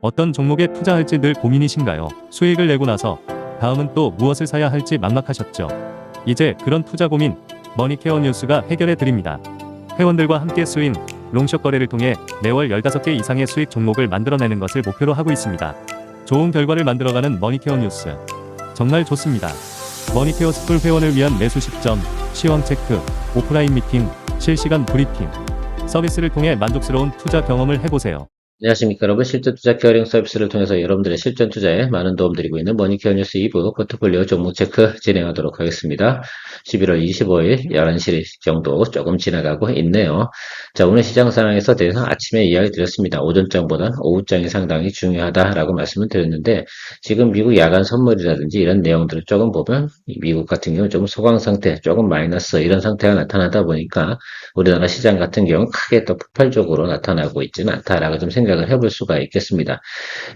어떤 종목에 투자할지 늘 고민이신가요? 수익을 내고 나서 다음은 또 무엇을 사야 할지 막막하셨죠? 이제 그런 투자 고민 머니케어 뉴스가 해결해 드립니다. 회원들과 함께 수인 롱숏 거래를 통해 매월 15개 이상의 수익 종목을 만들어내는 것을 목표로 하고 있습니다. 좋은 결과를 만들어가는 머니케어 뉴스. 정말 좋습니다. 머니케어 스쿨 회원을 위한 매수 시점, 시황 체크, 오프라인 미팅, 실시간 브리핑. 서비스를 통해 만족스러운 투자 경험을 해보세요. 안녕하십니까 여러분 실전 투자 케어링 서비스를 통해서 여러분들의 실전 투자에 많은 도움 드리고 있는 머니케어 뉴스 2부 포트폴리오 종목 체크 진행하도록 하겠습니다. 11월 25일 11시 정도 조금 지나가고 있네요. 자 오늘 시장 상황에서 대해서 아침에 이야기 드렸습니다. 오전장보다 오후장이 상당히 중요하다라고 말씀을 드렸는데 지금 미국 야간 선물이라든지 이런 내용들을 조금 보면 미국 같은 경우 좀 소강 상태 조금 마이너스 이런 상태가 나타나다 보니까 우리나라 시장 같은 경우 크게 또 폭발적으로 나타나고 있지는 않다라고 좀 생각 을 해볼 수가 있겠습니다.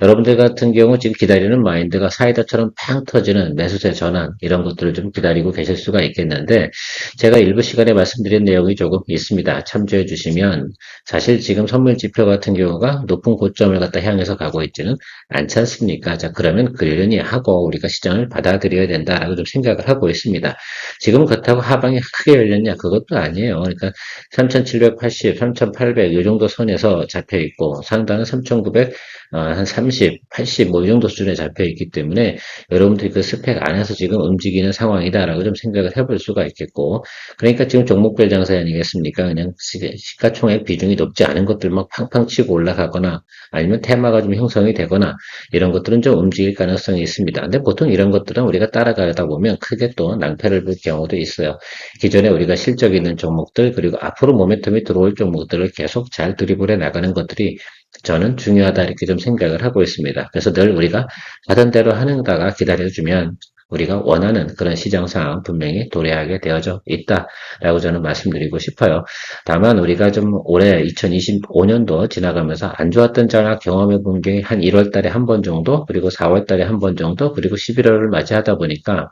여러분들 같은 경우 지금 기다리는 마인드가 사이다처럼 팡 터지는 매수세 전환 이런 것들을 좀 기다리고 계실 수가 있겠는데 제가 일부 시간에 말씀드린 내용이 조금 있습니다. 참조해 주시면 사실 지금 선물 지표 같은 경우가 높은 고점을 갖다 향해서 가고 있지는 않지 않습니까? 자 그러면 그러려니 하고 우리가 시장을 받아들여야 된다라고 좀 생각을 하고 있습니다. 지금 그렇다고 하방이 크게 열렸냐 그것도 아니에요. 그러니까 3780, 3800 이 정도 선에서 잡혀 있고 상 단은 3900, 어, 한 30, 80 뭐 이 정도 수준에 잡혀 있기 때문에 여러분들이 그 스펙 안에서 지금 움직이는 상황이다라고 좀 생각을 해볼 수가 있겠고 그러니까 지금 종목별 장사 아니겠습니까? 그냥 시- 시가총액 비중이 높지 않은 것들 막 팡팡 치고 올라가거나 아니면 테마가 좀 형성이 되거나 이런 것들은 좀 움직일 가능성이 있습니다. 근데 보통 이런 것들은 우리가 따라가다 보면 크게 또 낭패를 볼 경우도 있어요. 기존에 우리가 실적 있는 종목들 그리고 앞으로 모멘텀이 들어올 종목들을 계속 잘 드리블해 나가는 것들이 저는 중요하다 이렇게 좀 생각을 하고 있습니다. 그래서 늘 우리가 하던 대로 하는다가 기다려주면 우리가 원하는 그런 시장 상황 분명히 도래하게 되어져 있다라고 저는 말씀드리고 싶어요. 다만 우리가 좀 올해 2025년도 지나가면서 안 좋았던 장악 경험해 본 게 한 1월 달에 한 번 정도 그리고 4월 달에 한 번 정도 그리고 11월을 맞이하다 보니까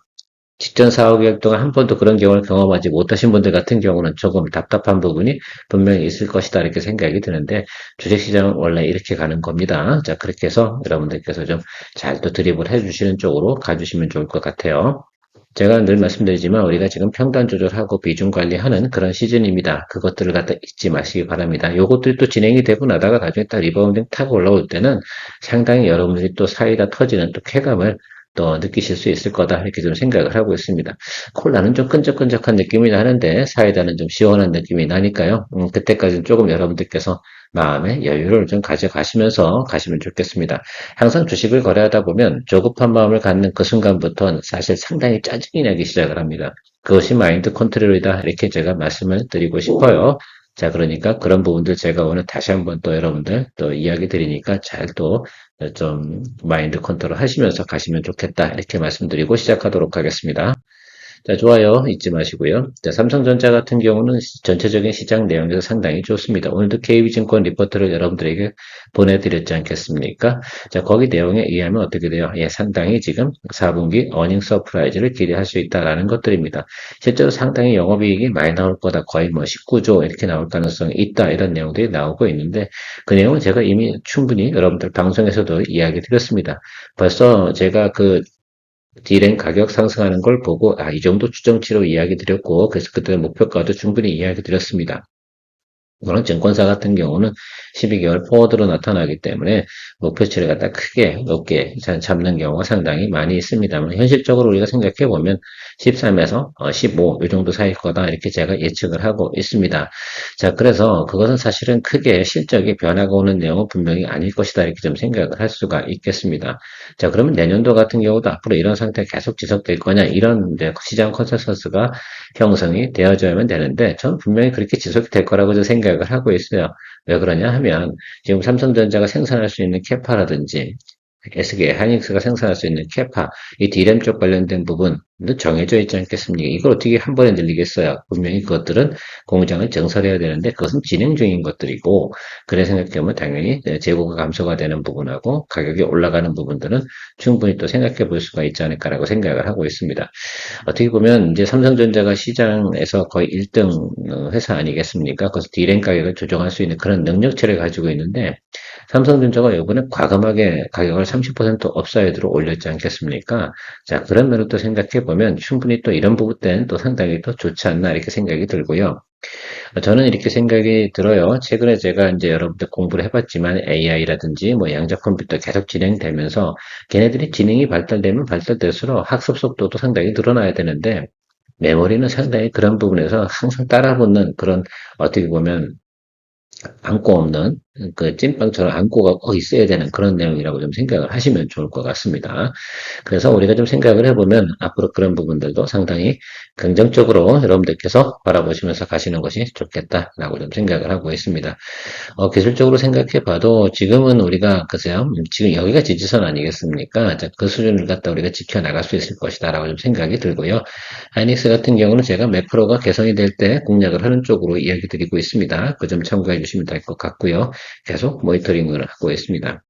직전 4, 5개월 동안 한 번도 그런 경험을 경험하지 못하신 분들 같은 경우는 조금 답답한 부분이 분명히 있을 것이다 이렇게 생각이 드는데 주식시장은 원래 이렇게 가는 겁니다. 자 그렇게 해서 여러분들께서 좀 잘 또 드립을 해주시는 쪽으로 가주시면 좋을 것 같아요. 제가 늘 말씀드리지만 우리가 지금 평단 조절하고 비중 관리하는 그런 시즌입니다. 그것들을 갖다 잊지 마시기 바랍니다. 요것들이 또 진행이 되고 나다가 나중에 딱 리바운딩 타고 올라올 때는 상당히 여러분들이 또 사이다 터지는 또 쾌감을 또 느끼실 수 있을 거다 이렇게 좀 생각을 하고 있습니다. 콜라는 좀 끈적끈적한 느낌이 나는데 사이다는 좀 시원한 느낌이 나니까요. 음, 그때까지는 조금 여러분들께서 마음의 여유를 좀 가져가시면서 가시면 좋겠습니다. 항상 주식을 거래하다 보면 조급한 마음을 갖는 그 순간부터는 사실 상당히 짜증이 나기 시작을 합니다. 그것이 마인드 컨트롤이다 이렇게 제가 말씀을 드리고 싶어요. 자, 그러니까 그런 부분들 제가 오늘 다시 한번 또 여러분들 또 이야기 드리니까 잘 또 좀 마인드 컨트롤 하시면서 가시면 좋겠다 이렇게 말씀드리고 시작하도록 하겠습니다. 자, 좋아요. 잊지 마시고요. 자, 삼성전자 같은 경우는 시- 전체적인 시장 내용에서 상당히 좋습니다. 오늘도 KB증권 리포트를 여러분들에게 보내드렸지 않겠습니까? 자, 거기 내용에 의하면 어떻게 돼요? 예, 상당히 지금 4분기 어닝 서프라이즈를 기대할 수 있다라는 것들입니다. 실제로 상당히 영업이익이 많이 나올 거다. 거의 뭐 19조 이렇게 나올 가능성이 있다. 이런 내용들이 나오고 있는데 그 내용은 제가 이미 충분히 여러분들 방송에서도 이야기 드렸습니다. 벌써 제가 그 디램 가격 상승하는 걸 보고 아, 이 정도 추정치로 이야기 드렸고 그래서 그때 목표가도 충분히 이야기 드렸습니다. 물론 증권사 같은 경우는 12개월 포워드로 나타나기 때문에 목표치를 갖다 크게 높게 잡는 경우가 상당히 많이 있습니다만 현실적으로 우리가 생각해 보면 13에서 15 이 정도 사이일 거다 이렇게 제가 예측을 하고 있습니다. 자 그래서 그것은 사실은 크게 실적이 변화가 오는 내용은 분명히 아닐 것이다 이렇게 좀 생각을 할 수가 있겠습니다. 자 그러면 내년도 같은 경우도 앞으로 이런 상태가 계속 지속될 거냐 이런 시장 컨센서스가 형성이 되어져야만 되는데 저는 분명히 그렇게 지속이 될 거라고 저 생각 을 하고 있어요. 왜 그러냐 하면 지금 삼성전자가 생산할 수 있는 캐파라든지 SK 하이닉스가 생산할 수 있는 캐파, 이 D램 쪽 관련된 부분은 정해져 있지 않겠습니까? 이걸 어떻게 한 번에 늘리겠어요? 분명히 그것들은 공장을 증설해야 되는데 그것은 진행 중인 것들이고 그래 생각해보면 당연히 재고가 감소가 되는 부분하고 가격이 올라가는 부분들은 충분히 또 생각해 볼 수가 있지 않을까라고 생각을 하고 있습니다. 어떻게 보면 이제 삼성전자가 시장에서 거의 1등 회사 아니겠습니까? 그래서 D램 가격을 조정할 수 있는 그런 능력치를 가지고 있는데 삼성전자가 이번에 과감하게 가격을 30% 업사이드로 올렸지 않겠습니까? 자, 그런 면을 또 생각해 보면 충분히 또 이런 부분 때는 또 상당히 더 좋지 않나 이렇게 생각이 들고요. 저는 이렇게 생각이 들어요. 최근에 제가 이제 여러분들 공부를 해봤지만 AI라든지 뭐 양자 컴퓨터 계속 진행되면서 걔네들이 지능이 발달되면 발달될수록 학습 속도도 상당히 늘어나야 되는데 메모리는 상당히 그런 부분에서 항상 따라붙는 그런 어떻게 보면 안고 없는 그 찐빵처럼 안고가 꼭 있어야 되는 그런 내용이라고 좀 생각을 하시면 좋을 것 같습니다. 그래서 우리가 좀 생각을 해보면 앞으로 그런 부분들도 상당히 긍정적으로 여러분들께서 바라보시면서 가시는 것이 좋겠다라고 좀 생각을 하고 있습니다. 어, 기술적으로 생각해 봐도 지금은 우리가 음, 지금 여기가 지지선 아니겠습니까? 자, 그 수준을 갖다 우리가 지켜나갈 수 있을 것이다라고 좀 생각이 들고요. 하이닉스 같은 경우는 제가 매크로가 개선이 될 때 공략을 하는 쪽으로 이야기 드리고 있습니다. 그 점 참고해 주시면 될 것 같고요. 계속 모니터링을 하고 있습니다.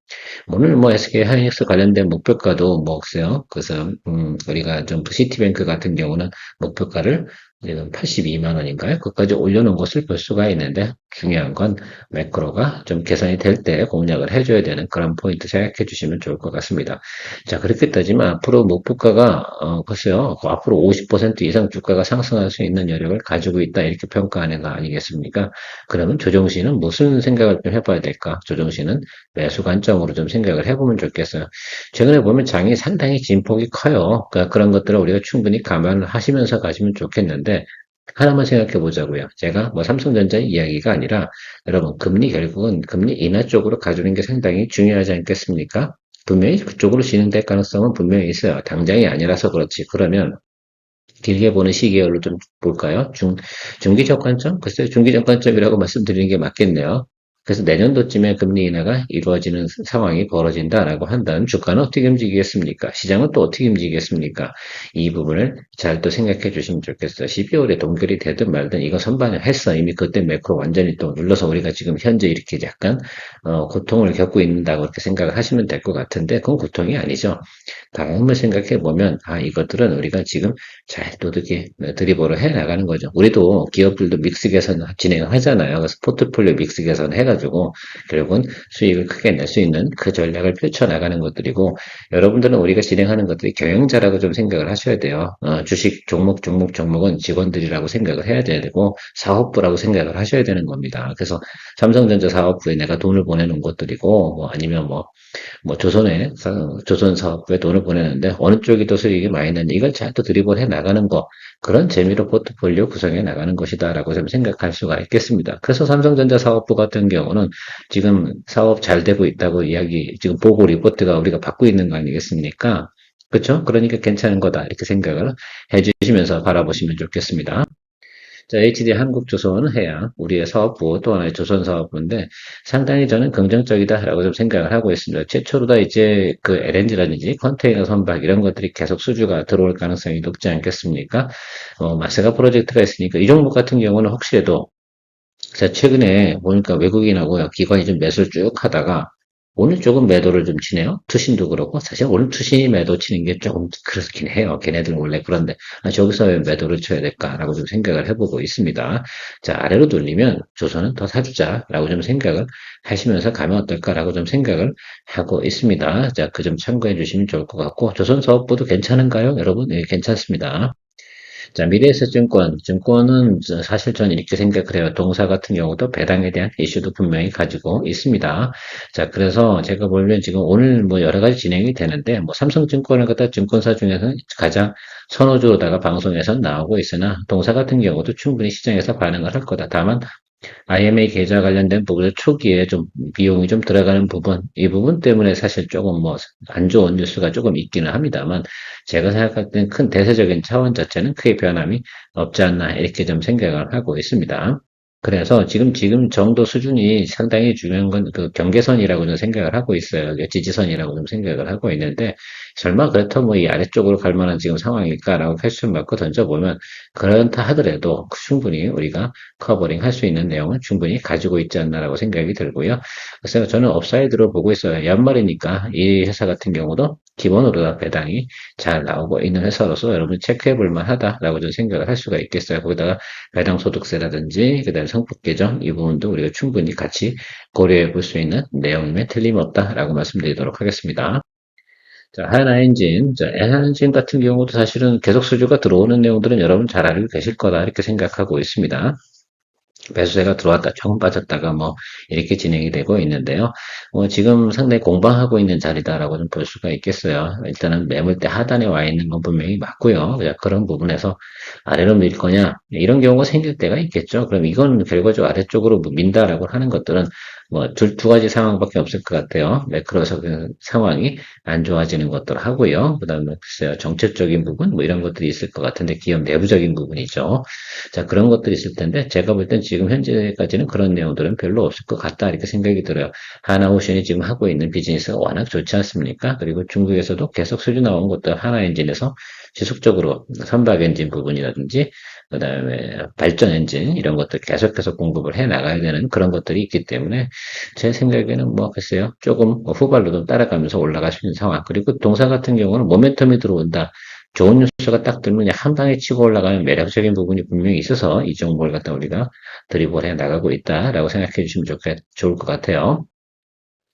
오늘 뭐 SK 하이닉스 관련된 목표가도 뭐 없어요. 그래서 음, 우리가 좀 시티뱅크 같은 경우는 목표가를 지금 82만 원인가요? 그까지 올려놓은 것을 볼 수가 있는데 중요한 건 매크로가 좀 개선이 될 때 공략을 해줘야 되는 그런 포인트 생각해 주시면 좋을 것 같습니다. 자 그렇게 따지면 앞으로 목표가가 어, 글쎄요 그 앞으로 50% 이상 주가가 상승할 수 있는 여력을 가지고 있다 이렇게 평가하는 거 아니겠습니까? 그러면 조정 시는 무슨 생각을 좀 해봐야 될까? 조정 시는 매수 관점으로 좀 생각을 해보면 좋겠어요. 최근에 보면 장이 상당히 진폭이 커요. 그러니까 그런 것들을 우리가 충분히 감안을 하시면서 가시면 좋겠는데 하나만 생각해 보자고요. 제가 뭐 삼성전자의 이야기가 아니라 여러분 금리 결국은 금리 인하 쪽으로 가주는 게 상당히 중요하지 않겠습니까? 분명히 그쪽으로 진행될 가능성은 분명히 있어요. 당장이 아니라서 그렇지. 그러면 길게 보는 시계열로 좀 볼까요? 중, 중기적 관점? 글쎄요, 중기적 관점이라고 말씀드리는 게 맞겠네요. 그래서 내년도쯤에 금리 인하가 이루어지는 상황이 벌어진다라고 한다면 주가는 어떻게 움직이겠습니까? 시장은 또 어떻게 움직이겠습니까? 이 부분을 잘 또 생각해 주시면 좋겠어요. 12월에 동결이 되든 말든 이거 선반을 했어. 이미 그때 매크로 완전히 또 눌러서 우리가 지금 현재 이렇게 약간 어, 고통을 겪고 있다고 이렇게 생각을 하시면 될 것 같은데 그건 고통이 아니죠. 다음을 생각해 보면 아 이것들은 우리가 지금 잘 또득이 드리버를 해 나가는 거죠. 우리도 기업들도 믹스 개선 진행을 하잖아요. 그래서 포트폴리오 믹스 개선 해가지고 결국은 수익을 크게 낼 수 있는 그 전략을 펼쳐 나가는 것들이고 여러분들은 우리가 진행하는 것들이 경영자라고 좀 생각을 하셔야 돼요. 어, 주식 종목 종목 종목은 직원들이라고 생각을 해야 되고 사업부라고 생각을 하셔야 되는 겁니다. 그래서 삼성전자 사업부에 내가 돈을 보내는 것들이고 뭐 아니면 뭐 뭐 조선에 조선 사업부에 돈을 보내는데 어느 쪽이 더 수익이 많이 나는지 이걸 잘 또 드리블 해 나가는 거 그런 재미로 포트폴리오 구성해 나가는 것이다 라고 좀 생각할 수가 있겠습니다. 그래서 삼성전자 사업부 같은 경우는 지금 사업 잘 되고 있다고 이야기 지금 보고 리포트가 우리가 받고 있는 거 아니겠습니까? 그렇죠? 그러니까 괜찮은 거다 이렇게 생각을 해주시면서 바라보시면 좋겠습니다. 자, HD 한국조선 해양, 우리의 사업부, 또 하나의 조선 사업부인데, 상당히 저는 긍정적이다라고 좀 생각을 하고 있습니다. 최초로 다 이제 그 LNG라든지 컨테이너 선박 이런 것들이 계속 수주가 들어올 가능성이 높지 않겠습니까? 어, 마세가 프로젝트가 있으니까 이 종목 같은 경우는 혹시라도, 자, 최근에 보니까 외국인하고 기관이 좀 매수를 쭉 하다가, 오늘 조금 매도를 좀 치네요. 투신도 그렇고 사실 오늘 투신이 매도 치는 게 조금 그렇긴 해요. 걔네들 원래 그런데 아, 저기서 왜 매도를 쳐야 될까라고 좀 생각을 해보고 있습니다. 자 아래로 돌리면 조선은 더 사주자라고 좀 생각을 하시면서 가면 어떨까라고 좀 생각을 하고 있습니다. 자 그 점 참고해 주시면 좋을 것 같고 조선 사업부도 괜찮은가요, 여러분? 네, 괜찮습니다. 자, 미래에셋증권, 증권은 사실 저는 이렇게 생각을 해요. 동사 같은 경우도 배당에 대한 이슈도 분명히 가지고 있습니다. 자, 그래서 제가 보면 지금 오늘 뭐 여러 가지 진행이 되는데, 뭐 삼성증권을 갖다 증권사 중에서는 가장 선호주로다가 방송에서 나오고 있으나, 동사 같은 경우도 충분히 시장에서 반응을 할 거다. 다만, IMA 계좌 관련된 부분을 초기에 좀 비용이 좀 들어가는 부분, 이 부분 때문에 사실 조금 뭐 안 좋은 뉴스가 조금 있기는 합니다만, 제가 생각할 때는 큰 대세적인 차원 자체는 크게 변함이 없지 않나 이렇게 좀 생각을 하고 있습니다. 그래서 지금 지금 정도 수준이 상당히 중요한 건 그 경계선이라고 좀 생각을 하고 있어요. 지지선이라고 좀 생각을 하고 있는데 설마 그렇다고 뭐이 아래쪽으로 갈 만한 지금 상황일까라고 퀘스천 마크 던져보면 그렇다 하더라도 충분히 우리가 커버링 할 수 있는 내용은 충분히 가지고 있지 않나라고 생각이 들고요. 그래서 저는 업사이드로 보고 있어요. 연말이니까 이 회사 같은 경우도 기본으로 다 배당이 잘 나오고 있는 회사로서 여러분 체크해 볼 만하다라고 저는 생각을 할 수가 있겠어요. 거기다가 배당 소득세라든지 그다음에 성폭 개정 이 부분도 우리가 충분히 같이 고려해 볼 수 있는 내용임에 틀림없다라고 말씀드리도록 하겠습니다. 자, 하나엔진. 자, 하나엔진 같은 경우도 사실은 계속 수주가 들어오는 내용들은 여러분 잘 알고 계실 거다 이렇게 생각하고 있습니다. 매수세가 들어왔다 조금 빠졌다가 뭐 이렇게 진행이 되고 있는데요. 어, 지금 상당히 공방하고 있는 자리다라고 좀 볼 수가 있겠어요. 일단은 매물대 하단에 와 있는 건 분명히 맞고요. 자, 그런 부분에서 아래로 밀 거냐 이런 경우가 생길 때가 있겠죠. 그럼 이건 결과적으로 아래쪽으로 뭐 민다라고 하는 것들은 뭐두 두 가지 상황밖에 없을 것 같아요. 매크로서 그 상황이 안 좋아지는 것들 하고요. 그다음에 글쎄요 정책적인 부분 뭐 이런 것들이 있을 것 같은데 기업 내부적인 부분이죠. 자 그런 것들이 있을 텐데 제가 볼 땐 지금 현재까지는 그런 내용들은 별로 없을 것 같다 이렇게 생각이 들어요. 하나오션이 지금 하고 있는 비즈니스가 워낙 좋지 않습니까? 그리고 중국에서도 계속 수주 나온 것들 하나 엔진에서 지속적으로 선박 엔진 부분이라든지 그 다음에 발전 엔진 이런 것들 계속해서 공급을 해 나가야 되는 그런 것들이 있기 때문에 제 생각에는 뭐 글쎄요 조금 후발로 좀 따라가면서 올라갈 수 있는 상황 그리고 동사 같은 경우는 모멘텀이 들어온다 좋은 뉴스가 딱 들면 한 방에 치고 올라가는 매력적인 부분이 분명히 있어서 이 정보를 갖다 우리가 드리블 해 나가고 있다라고 생각해 주시면 좋겠, 좋을 것 같아요.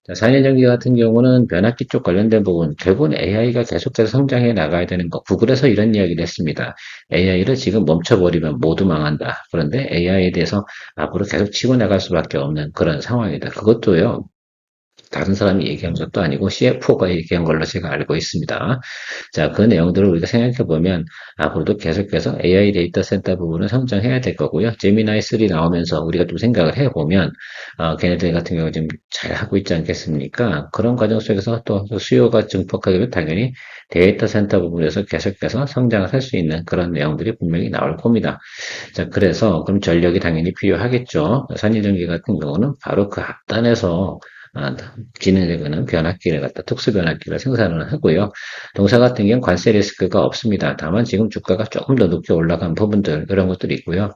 자, 산일전기 같은 경우는 변압기 쪽 관련된 부분, 결국은 AI가 계속해서 성장해 나가야 되는 거. 구글에서 이런 이야기를 했습니다. AI를 지금 멈춰버리면 모두 망한다. 그런데 AI에 대해서 앞으로 계속 치고 나갈 수밖에 없는 그런 상황이다. 그것도요, 다른 사람이 얘기한 것도 아니고 CFO가 얘기한 걸로 제가 알고 있습니다. 자, 그 내용들을 우리가 생각해 보면 앞으로도 계속해서 AI 데이터 센터 부분은 성장해야 될 거고요. 제미나이 3 나오면서 우리가 좀 생각을 해 보면 어, 걔네들 같은 경우 지금 잘 하고 있지 않겠습니까? 그런 과정 속에서 또 수요가 증폭하게 되면 당연히 데이터 센터 부분에서 계속해서 성장을 할 수 있는 그런 내용들이 분명히 나올 겁니다. 자, 그래서 그럼 전력이 당연히 필요하겠죠. 산일전기 같은 경우는 바로 그 앞단에서 아, 기능되는 변압기를 갖다 특수 변압기를 생산을 하고요. 동사 같은 경우는 관세 리스크가 없습니다. 다만 지금 주가가 조금 더 높게 올라간 부분들 그런 것들이 있고요.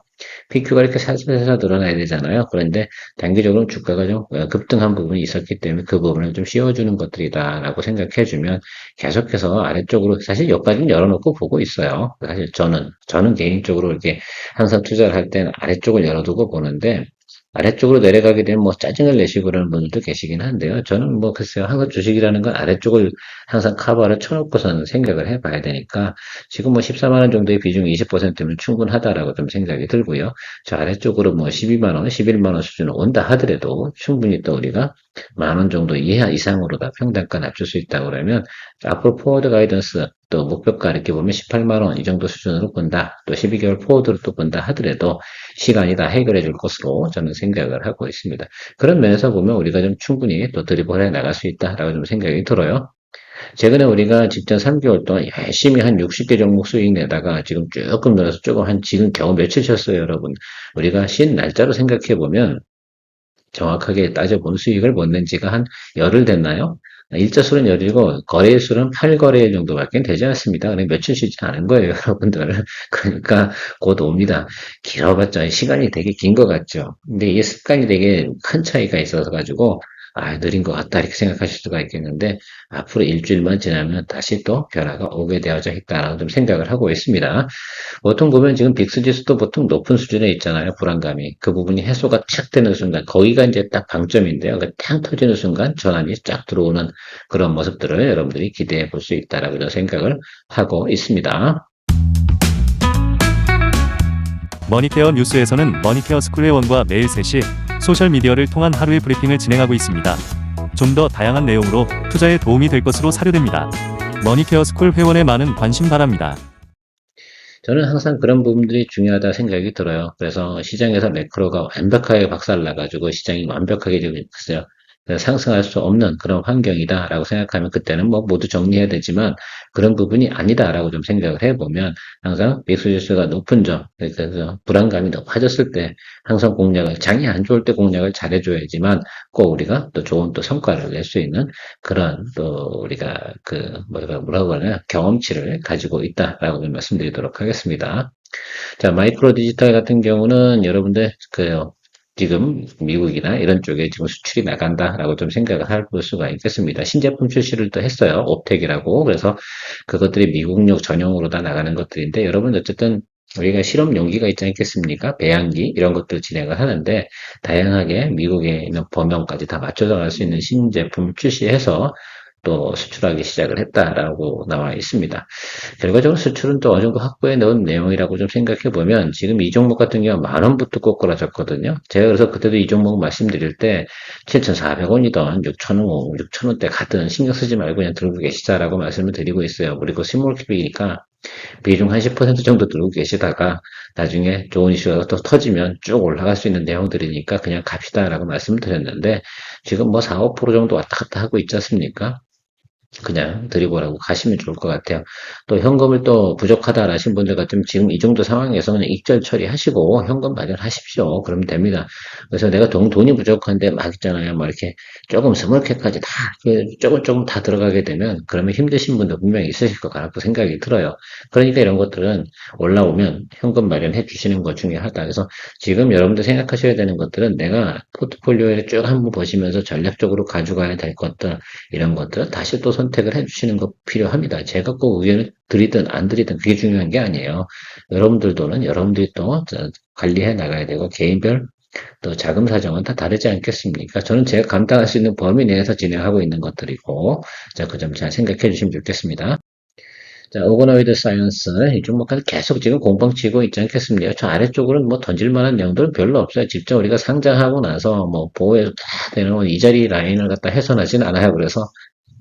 PQ가 이렇게 살살살살 늘어나야 되잖아요. 그런데 단기적으로 주가가 좀 급등한 부분이 있었기 때문에 그 부분을 좀 씌워주는 것들이다라고 생각해주면 계속해서 아래쪽으로 사실 여기까지는 열어놓고 보고 있어요. 사실 저는 저는 개인적으로 이렇게 항상 투자를 할 때는 아래쪽을 열어두고 보는데 아래쪽으로 내려가게 되면 뭐 짜증을 내시고 그러는 분들도 계시긴 한데요. 저는 뭐 글쎄요. 한국 주식이라는 건 아래쪽을 항상 카바를 쳐놓고서는 생각을 해봐야 되니까 지금 뭐 14만원 정도의 비중이 20%면 충분하다라고 좀 생각이 들고요. 저 아래쪽으로 뭐 12만원, 11만원 수준으로 온다 하더라도 충분히 또 우리가 만 원 정도 이하 이상으로 다 평단가 낮출 수 있다고 그러면 앞으로 포워드 가이던스 또 목표가 이렇게 보면 18만원 이 정도 수준으로 본다. 또 12개월 포워드로 또 본다 하더라도 시간이 다 해결해 줄 것으로 저는 생각을 하고 있습니다. 그런 면에서 보면 우리가 좀 충분히 또 드리블 해 나갈 수 있다라고 좀 생각이 들어요. 최근에 우리가 직전 3개월 동안 열심히 한 60개 종목 수익 내다가 지금 조금 늘어서 조금 한 지금 겨우 며칠 쳤어요, 여러분. 우리가 쉰 날짜로 생각해 보면 정확하게 따져본 수익을 못 낸 지가 한 열흘 됐나요? 일자 수는 열이고 거래 수는 8거래 정도밖에 되지 않습니다. 그러니까 며칠 쉬지 않은 거예요, 여러분들. 그러니까 곧 옵니다. 길어봤자 시간이 되게 긴 것 같죠. 근데 이게 습관이 되게 큰 차이가 있어서 가지고 아, 느린 것 같다, 이렇게 생각하실 수가 있겠는데, 앞으로 일주일만 지나면 다시 또 변화가 오게 되어져 있다라고 좀 생각을 하고 있습니다. 보통 보면 지금 빅스 지수도 보통 높은 수준에 있잖아요, 불안감이. 그 부분이 해소가 탁 되는 순간, 거기가 이제 딱 방점인데요. 그탕 터지는 순간 전환이 쫙 들어오는 그런 모습들을 여러분들이 기대해 볼 수 있다라고 저는 생각을 하고 있습니다. 머니케어 뉴스에서는 머니케어 스쿨 회원과 매일 3시 소셜미디어를 통한 하루의 브리핑을 진행하고 있습니다. 좀 더 다양한 내용으로 투자에 도움이 될 것으로 사료됩니다. 머니케어 스쿨 회원의 많은 관심 바랍니다. 저는 항상 그런 부분들이 중요하다 생각이 들어요. 그래서 시장에서 매크로가 완벽하게 박살나가지고 시장이 완벽하게 지금 있어요. 상승할 수 없는 그런 환경이다라고 생각하면 그때는 뭐 모두 정리해야 되지만 그런 부분이 아니다라고 좀 생각을 해보면 항상 미수지수가 높은 점, 그래서 불안감이 높아졌을 때 항상 공략을 장이 안 좋을 때 공략을 잘해줘야지만 꼭 우리가 또 좋은 또 성과를 낼 수 있는 그런 또 우리가 그 뭐라 뭐라고 하나 경험치를 가지고 있다라고 좀 말씀드리도록 하겠습니다. 자 마이크로 디지털 같은 경우는 여러분들 그 지금 미국이나 이런 쪽에 지금 수출이 나간다라고 좀 생각을 할 수가 있겠습니다. 신제품 출시를 또 했어요. 옵텍이라고. 그래서 그것들이 미국용 전용으로 다 나가는 것들인데 여러분 어쨌든 우리가 실험 용기가 있지 않겠습니까? 배양기 이런 것들 진행을 하는데 다양하게 미국에 있는 범용까지 다 맞춰서 갈 수 있는 신제품 출시해서 또 수출하기 시작을 했다라고 나와 있습니다. 결과적으로 수출은 또 어느 정도 확보해 넣은 내용이라고 좀 생각해 보면 지금 이 종목 같은 경우 만 원부터 꼬꾸라졌거든요. 제가 그래서 그때도 이 종목 말씀드릴 때 7,400원이던 6,000원, 6,000원대 가든 신경 쓰지 말고 그냥 들고 계시자라고 말씀을 드리고 있어요. 그리고 스몰캡이니까 비중 한 10% 정도 들고 계시다가 나중에 좋은 이슈가 또 터지면 쭉 올라갈 수 있는 내용들이니까 그냥 갑시다라고 말씀을 드렸는데 지금 뭐 4, 5% 정도 왔다 갔다 하고 있지 않습니까? 그냥 드리고 라고 가시면 좋을 것 같아요. 또 현금을 또 부족하다 하신 분들 같으면 지금 이 정도 상황에서 그냥 익절 처리하시고 현금 마련하십시오. 그러면 됩니다. 그래서 내가 돈, 돈이 부족한데 막 있잖아요. 뭐 이렇게 조금 스몰캡까지 다 조금 조금 다 들어가게 되면 그러면 힘드신 분도 분명히 있으실 것 같고 생각이 들어요. 그러니까 이런 것들은 올라오면 현금 마련해 주시는 것 중요하다. 그래서 지금 여러분들 생각하셔야 되는 것들은 내가 포트폴리오에 쭉 한번 보시면서 전략적으로 가져가야 될 것들 이런 것들 다시 또 선택을 해주시는 거 필요합니다. 제가 꼭 의견을 드리든 안 드리든 그게 중요한 게 아니에요. 여러분들도는 여러분들이 또 관리해 나가야 되고 개인별 또 자금 사정은 다 다르지 않겠습니까? 저는 제가 감당할 수 있는 범위 내에서 진행하고 있는 것들이고, 자, 그 점 잘 생각해 주시면 좋겠습니다. 자, 오거노이드 사이언스, 이 종목까지 계속 지금 공방 치고 있지 않겠습니까? 저 아래쪽으로는 뭐 던질 만한 내용들은 별로 없어요. 직접 우리가 상장하고 나서 뭐 보호해서 다 되는 건 이 자리 라인을 갖다 해선하진 않아요. 그래서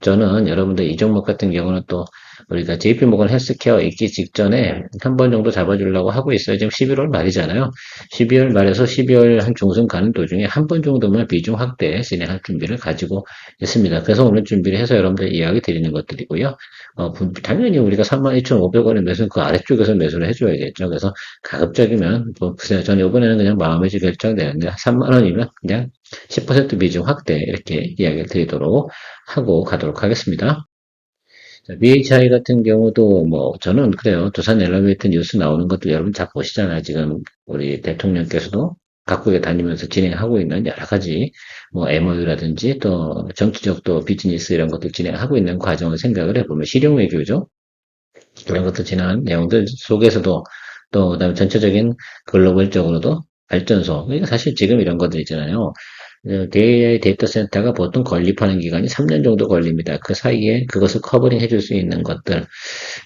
저는 여러분들 이 종목 같은 경우는 또 우리가 JP 모건 헬스케어 있기 직전에 한 번 정도 잡아주려고 하고 있어요. 지금 11월 말이잖아요. 12월 말에서 12월 한 중순 가는 도중에 한 번 정도만 비중 확대 진행할 준비를 가지고 있습니다. 그래서 오늘 준비를 해서 여러분들 이야기 드리는 것들이고요. 어, 당연히 우리가 32,500원에 매수, 그 아래쪽에서 매수를 해줘야겠죠. 그래서 가급적이면, 뭐, 글쎄요. 저는 이번에는 그냥 마음의 지 결정되는데, 3만원이면 그냥 10% 비중 확대, 이렇게 이야기를 드리도록 하고 가도록 하겠습니다. 자, BHI 같은 경우도 뭐 저는 그래요. 두산 엘리베이터 뉴스 나오는 것도 여러분 잘 보시잖아요. 지금 우리 대통령께서도 각국에 다니면서 진행하고 있는 여러 가지 뭐 MOU라든지 또 정치적 또 비즈니스 이런 것들 진행하고 있는 과정을 생각을 해보면 실용 외교죠. 이런 것도 지난 내용들 속에서도 또 그다음에 전체적인 글로벌적으로도 발전소. 그러니까 사실 지금 이런 것들 있잖아요. AI 데이터 센터가 보통 건립하는 기간이 3년 정도 걸립니다. 그 사이에 그것을 커버링 해줄 수 있는 것들,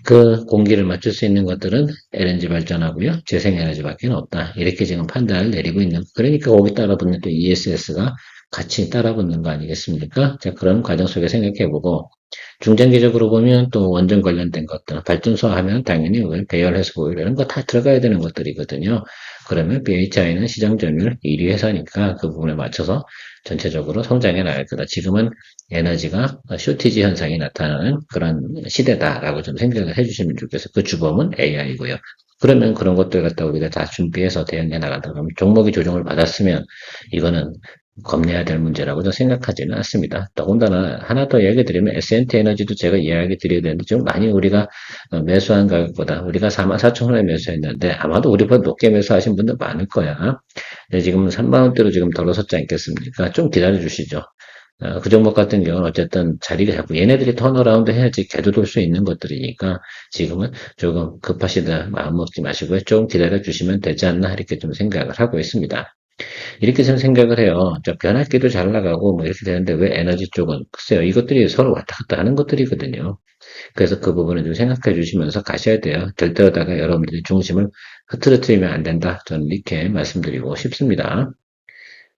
그 공기를 맞출 수 있는 것들은 LNG 발전하고요. 재생에너지밖에 없다. 이렇게 지금 판단을 내리고 있는, 그러니까 거기 따라붙는 또 ESS가 같이 따라붙는 거 아니겠습니까? 자, 그런 과정 속에 생각해보고, 중장기적으로 보면 또 원전 관련된 것들, 발전소 하면 당연히 배열해서 보이고 이런 거다 들어가야 되는 것들이거든요. 그러면 BHI는 시장 점유율 1위 회사니까 그 부분에 맞춰서 전체적으로 성장해 나갈 거다. 지금은 에너지가 쇼티지 현상이 나타나는 그런 시대다라고 좀 생각을 해주시면 좋겠어요. 그 주범은 AI고요. 그러면 그런 것들 갖다 우리가 다 준비해서 대응해 나간다. 그러면 종목이 조정을 받았으면 이거는 겁내야 될 문제라고 저 생각하지는 않습니다. 더군다나 하나 더 이야기 드리면 S&T 에너지도 제가 이야기 드려야 되는데 지금 많이 우리가 어, 매수한 가격보다 우리가 44,000원에 매수했는데 아마도 우리보다 높게 매수하신 분들 많을 거야. 지금 3만 원대로 지금 덜어섰지 않겠습니까? 좀 기다려 주시죠. 어, 그 종목 같은 경우는 어쨌든 자리가 잡고 얘네들이 턴어라운드 해야지 개도 돌 수 있는 것들이니까 지금은 조금 급하시다 마음 먹지 마시고요. 좀 기다려 주시면 되지 않나 이렇게 좀 생각을 하고 있습니다. 이렇게 저는 생각을 해요. 변압기도 잘 나가고 뭐 이렇게 되는데 왜 에너지 쪽은 글쎄요. 이것들이 서로 왔다 갔다 하는 것들이거든요. 그래서 그 부분을 좀 생각해 주시면서 가셔야 돼요. 절대로다가 여러분들이 중심을 흐트러뜨리면 안 된다. 저는 이렇게 말씀드리고 싶습니다.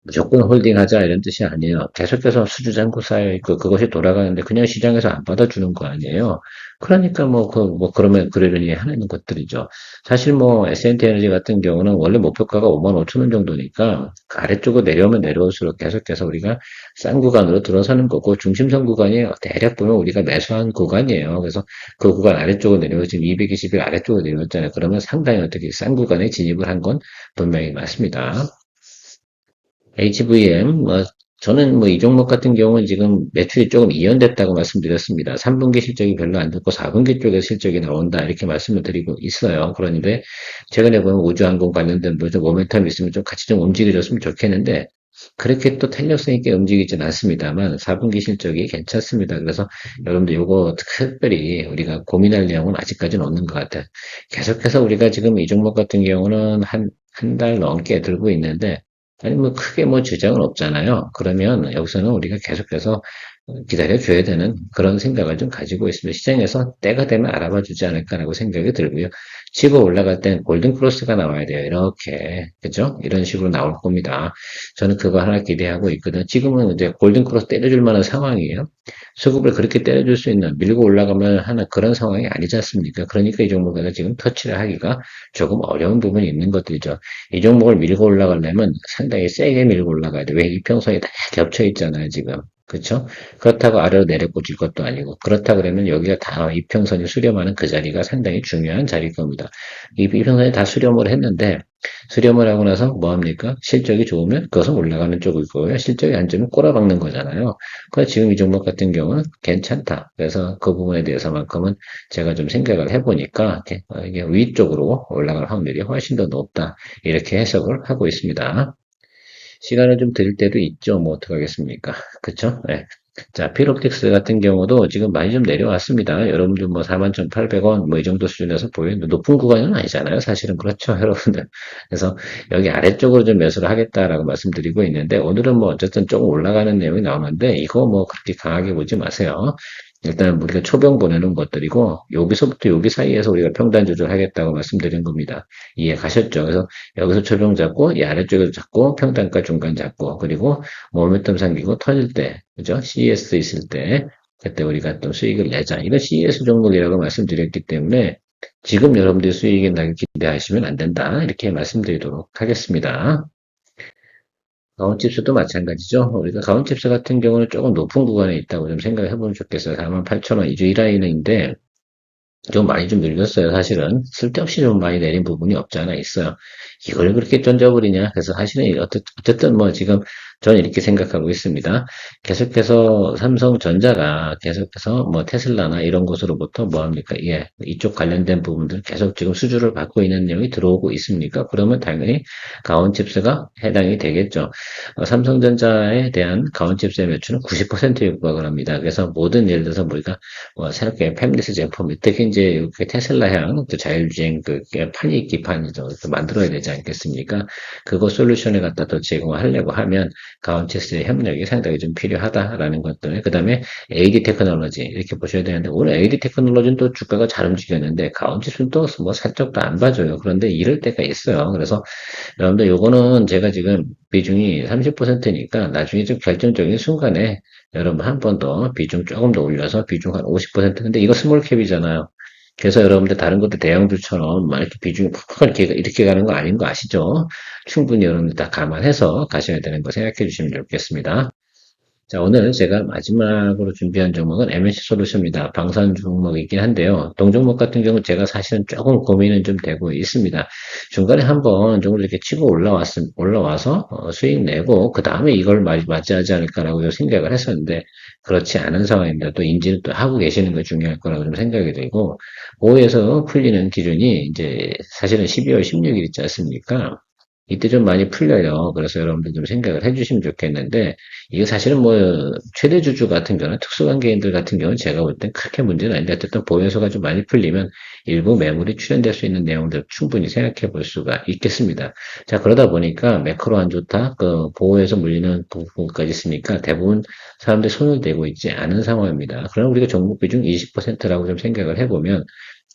무조건 홀딩하자 이런 뜻이 아니에요. 계속해서 수주잔고 쌓여 있고 그것이 돌아가는데 그냥 시장에서 안 받아주는 거 아니에요. 그러니까 뭐, 그, 뭐, 그러면 그러려니 하는 것들이죠. 사실 뭐, S&T 에너지 같은 경우는 원래 목표가가 5만 5천 원 정도니까 그 아래쪽으로 내려오면 내려올수록 계속해서 우리가 싼 구간으로 들어서는 거고 중심선 구간이 대략 보면 우리가 매수한 구간이에요. 그래서 그 구간 아래쪽으로 내려오고 지금 220일 아래쪽으로 내려왔잖아요. 그러면 상당히 어떻게 싼 구간에 진입을 한 건 분명히 맞습니다. HVM, 뭐, 저는 뭐 이 종목 같은 경우는 지금 매출이 조금 이연됐다고 말씀드렸습니다. 3분기 실적이 별로 안 좋고 4분기 쪽에 실적이 나온다 이렇게 말씀을 드리고 있어요. 그런데 최근에 보면 우주항공 관련된 뭐좀 모멘텀이 있으면 좀 같이 좀 움직여줬으면 좋겠는데 그렇게 또 탄력성 있게 움직이진 않습니다만 4분기 실적이 괜찮습니다. 그래서 여러분들 요거 특별히 우리가 고민할 내용은 아직까지는 없는 것 같아요. 계속해서 우리가 지금 이 종목 같은 경우는 한 한 달 넘게 들고 있는데 아니 뭐 크게 뭐 주장은 없잖아요. 그러면 여기서는 우리가 계속해서 기다려 줘야 되는 그런 생각을 좀 가지고 있습니다. 시장에서 때가 되면 알아봐 주지 않을까라고 생각이 들고요. 치고 올라갈 땐 골든 크로스가 나와야 돼요. 이렇게 그죠? 이런 식으로 나올 겁니다. 저는 그거 하나 기대하고 있거든요. 지금은 이제 골든 크로스 때려줄 만한 상황이에요. 수급을 그렇게 때려줄 수 있는 밀고 올라가면 하는 그런 상황이 아니지 않습니까? 그러니까 이 종목에서 지금 터치를 하기가 조금 어려운 부분이 있는 것들이죠. 이 종목을 밀고 올라가려면 상당히 세게 밀고 올라가야 돼. 왜 이평선이 다 겹쳐 있잖아요, 지금. 그렇죠? 그렇다고 아래로 내려 꽂을 것도 아니고 그렇다 그러면 여기가 다 이평선이 수렴하는 그 자리가 상당히 중요한 자리일 겁니다. 이 이평선이 다 수렴을 했는데 수렴을 하고 나서 뭐 합니까? 실적이 좋으면 그것은 올라가는 쪽일 거고요. 실적이 안 좋으면 꼬라박는 거잖아요. 그래서 지금 이 종목 같은 경우는 괜찮다. 그래서 그 부분에 대해서만큼은 제가 좀 생각을 해보니까 이게 위쪽으로 올라갈 확률이 훨씬 더 높다. 이렇게 해석을 하고 있습니다. 시간을 좀 드릴 때도 있죠. 뭐 어떡하겠습니까? 그쵸? 네. 자, 피롭틱스 같은 경우도 지금 많이 좀 내려왔습니다. 여러분들 뭐 41,800원 뭐 이 정도 수준에서 보이는 높은 구간은 아니잖아요. 사실은 그렇죠, 여러분들. 그래서 여기 아래쪽으로 좀 매수를 하겠다라고 말씀드리고 있는데 오늘은 뭐 어쨌든 조금 올라가는 내용이 나오는데 이거 뭐 그렇게 강하게 보지 마세요. 일단 우리가 초병 보내는 것들이고 여기서부터 여기 사이에서 우리가 평단 조절하겠다고 말씀드린 겁니다. 이해 가셨죠? 그래서 여기서 초병 잡고 이 아래쪽에서 잡고 평단가 중간 잡고 그리고 모멘텀 상기고 터질 때 그죠? CES 있을 때 그때 우리가 또 수익을 내자. 이건 CES 종목이라고 말씀드렸기 때문에 지금 여러분들이 수익이 나길 기대하시면 안 된다. 이렇게 말씀드리도록 하겠습니다. 가온칩스도 마찬가지죠. 우리가 가온칩스 같은 경우는 조금 높은 구간에 있다고 좀 생각을 해보면 좋겠어요. 48,000원 이주 1라인인데 좀 많이 좀 늘렸어요. 사실은 쓸데없이 좀 많이 내린 부분이 없지 않아 있어요. 이걸 그렇게 던져버리냐? 그래서 사실은 어쨌든 뭐 지금 저는 이렇게 생각하고 있습니다. 계속해서 삼성전자가 계속해서 뭐 테슬라나 이런 곳으로부터 뭐 합니까? 예, 이쪽 관련된 부분들 계속 지금 수주를 받고 있는 내용이 들어오고 있습니까? 그러면 당연히 가온칩스가 해당이 되겠죠. 어, 삼성전자에 대한 가온칩스의 매출은 90%에 육박을 합니다. 그래서 모든 예를 들어서 우리가 뭐 새롭게 패밀리스 제품, 특히 이제 테슬라향 그 자율주행 그 판이 기판이 만들어야 되지 않겠습니까? 그거 솔루션에 갖다 더 제공하려고 하면 가온체스의 협력이 상당히 좀 필요하다라는 것들. 그 다음에 AD 테크놀로지 이렇게 보셔야 되는데 오늘 AD 테크놀로지는 또 주가가 잘 움직였는데 가온체스는 또 뭐 살짝 도 안 봐줘요. 그런데 이럴 때가 있어요. 그래서 여러분들 요거는 제가 지금 비중이 30%니까 나중에 좀 결정적인 순간에 여러분 한 번 더 비중 조금 더 올려서 비중 한 50% 근데 이거 스몰캡이잖아요. 그래서 여러분들 다른 것들 대형들처럼 막 이렇게 비중이 팍팍 이렇게, 이렇게 가는 거 아닌 거 아시죠? 충분히 여러분들 다 감안해서 가셔야 되는 거 생각해 주시면 좋겠습니다. 자, 오늘 제가 마지막으로 준비한 종목은 MNC 솔루션입니다. 방산 종목이긴 한데요. 동종목 같은 경우 제가 사실은 조금 고민은 좀 되고 있습니다. 중간에 한번 정도 이렇게 치고 올라왔, 올라와서 어, 수익 내고, 그 다음에 이걸 맞이하지 않을까라고 생각을 했었는데, 그렇지 않은 상황입니다. 또 인지를 또 하고 계시는 게 중요할 거라고 좀 생각이 되고, 5에서 풀리는 기준이 이제 사실은 12월 16일 있지 않습니까? 이때 좀 많이 풀려요. 그래서 여러분들 좀 생각을 해주시면 좋겠는데, 이거 사실은 뭐, 최대 주주 같은 경우는 특수관계인들 같은 경우는 제가 볼 땐 크게 문제는 아닌데, 어쨌든 보유소가 좀 많이 풀리면 일부 매물이 출현될 수 있는 내용들 충분히 생각해 볼 수가 있겠습니다. 자, 그러다 보니까 매크로 안 좋다, 그, 보호에서 물리는 부분까지 있으니까 대부분 사람들이 손을 대고 있지 않은 상황입니다. 그럼 우리가 종목 비중 20%라고 좀 생각을 해보면,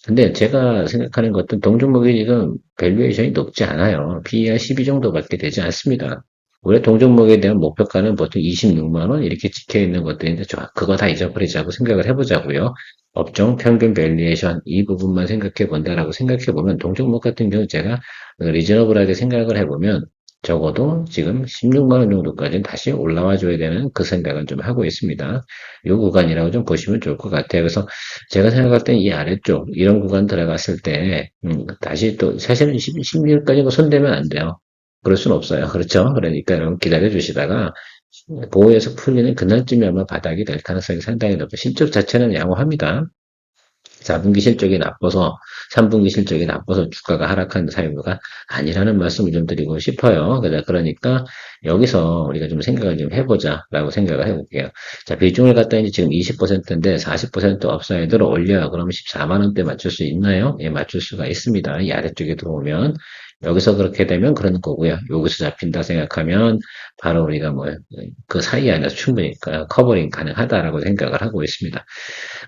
근데 제가 생각하는 것은 동종목이 지금 밸류에이션이 높지 않아요. PER 12 정도밖에 되지 않습니다. 원래 동종목에 대한 목표가는 보통 26만원 이렇게 찍혀 있는 것들인데. 그거 다 잊어버리자고 생각을 해보자고요. 업종 평균 밸리에이션 이 부분만 생각해 본다라고 생각해 보면 동종목 같은 경우 제가 리저너블하게 생각을 해보면 적어도 지금 16만 원 정도까지는 다시 올라와 줘야 되는 그 생각은 좀 하고 있습니다. 이 구간이라고 좀 보시면 좋을 것 같아요. 그래서 제가 생각할 땐이 아래쪽 이런 구간 들어갔을 때 음, 다시 또 사실은 16까지 손대면 안 돼요. 그럴 순 없어요. 그렇죠? 그러니까 여러분 기다려 주시다가 보호에서 풀리는 그날쯤이 아마 바닥이 될 가능성이 상당히 높고 실적 자체는 양호합니다. 4분기 실적이 나빠서 3분기 실적이 나빠서 주가가 하락한 사유가 아니라는 말씀을 좀 드리고 싶어요. 그러니까 여기서 우리가 좀 생각을 좀 해보자라고 생각을 해볼게요. 자, 비중을 갖다 이제 지금 20%인데 40% 업사이드로 올려요. 그러면 14만 원대 맞출 수 있나요? 예, 맞출 수가 있습니다. 이 아래쪽에 들어오면 여기서 그렇게 되면 그러는 거고요. 여기서 잡힌다 생각하면 바로 우리가 뭐 그 사이 안에서 충분히 커버링 가능하다라고 생각을 하고 있습니다.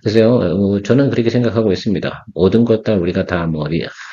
그래서 어, 저는 그렇게 생각하고 있습니다. 모든 것 다 우리가 다 뭐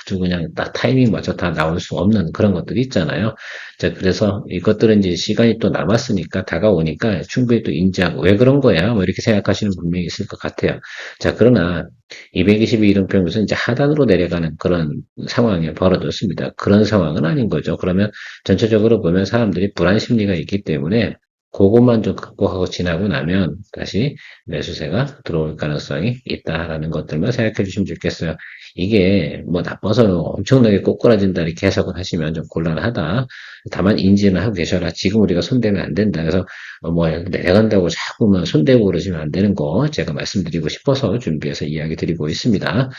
아주 그냥 딱 타이밍 맞춰 다 나올 수 없는 그런 것들이 있잖아요. 자, 그래서 이것들은 이제 시간이 또 남았으니까 다가오니까 충분히 또 인지하고 왜 그런 거야? 뭐 이렇게 생각하시는 분명히 있을 것 같아요. 자, 그러나 222 이동평균선 이제 하단으로 내려가는 그런 상황이 벌어졌습니다. 그런 상황은 아닌 거죠. 그러면 전체적으로 보면 사람들이 불안 심리가 있기 때문에 그것만 좀 극복하고 지나고 나면 다시 매수세가 들어올 가능성이 있다라는 것들만 생각해 주시면 좋겠어요. 이게 뭐 나빠서 엄청나게 꼬꾸라진다 이렇게 해석을 하시면 좀 곤란하다. 다만 인지는 하고 계셔라. 지금 우리가 손대면 안 된다. 그래서 어, 뭐 내려간다고 자꾸만 손대고 그러시면 안 되는 거 제가 말씀드리고 싶어서 준비해서 이야기 드리고 있습니다.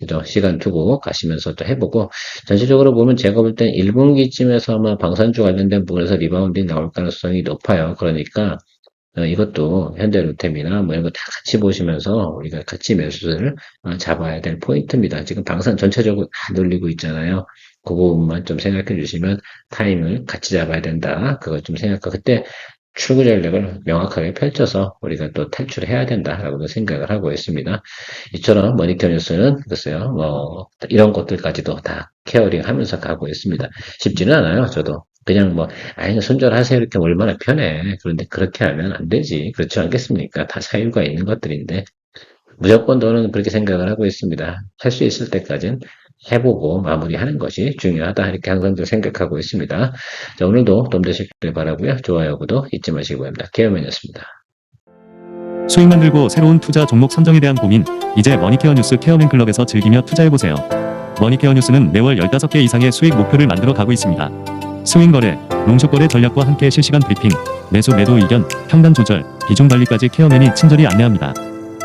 그죠? 시간 두고 가시면서 또 해보고 전체적으로 보면 제가 볼 땐 1분기쯤에서 아마 방산주 관련된 부분에서 리바운딩 나올 가능성이 높아요. 그러니까 어, 이것도 현대로템이나 뭐 이런 거 다 같이 보시면서 우리가 같이 매수를 어, 잡아야 될 포인트입니다. 지금 방산 전체적으로 다 놀리고 있잖아요. 그 부분만 좀 생각해 주시면 타임을 같이 잡아야 된다. 그것 좀 생각하고 그때 출구 전략을 명확하게 펼쳐서 우리가 또 탈출해야 된다라고 생각을 하고 있습니다. 이처럼 머니터 뉴스는 글쎄요, 뭐 이런 것들까지도 다 케어링 하면서 가고 있습니다. 쉽지는 않아요, 저도. 그냥 뭐, 아니, 손절하세요. 이렇게 얼마나 편해. 그런데 그렇게 하면 안 되지. 그렇지 않겠습니까? 다 사유가 있는 것들인데. 무조건 저는 그렇게 생각을 하고 있습니다. 할 수 있을 때까지는 해보고 마무리하는 것이 중요하다. 이렇게 항상 좀 생각하고 있습니다. 자, 오늘도 도움 되시길 바라고요 좋아요, 구독 잊지 마시기 바랍니다. 케어맨이었습니다. 수익 만들고 새로운 투자 종목 선정에 대한 고민, 이제 머니케어 뉴스 케어맨 클럽에서 즐기며 투자해보세요. 머니케어 뉴스는 매월 15개 이상의 수익 목표를 만들어 가고 있습니다. 스윙 거래, 롱숏 거래 전략과 함께 실시간 브리핑, 매수 매도 의견, 평단 조절, 비중 관리까지 케어맨이 친절히 안내합니다.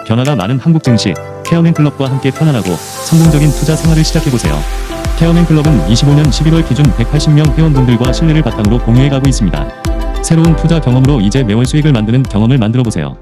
변화가 많은 한국 증시, 케어맨 클럽과 함께 편안하고 성공적인 투자 생활을 시작해보세요. 케어맨 클럽은 25년 11월 기준 180명 회원분들과 신뢰를 바탕으로 공유해 가고 있습니다. 새로운 투자 경험으로 이제 매월 수익을 만드는 경험을 만들어 보세요.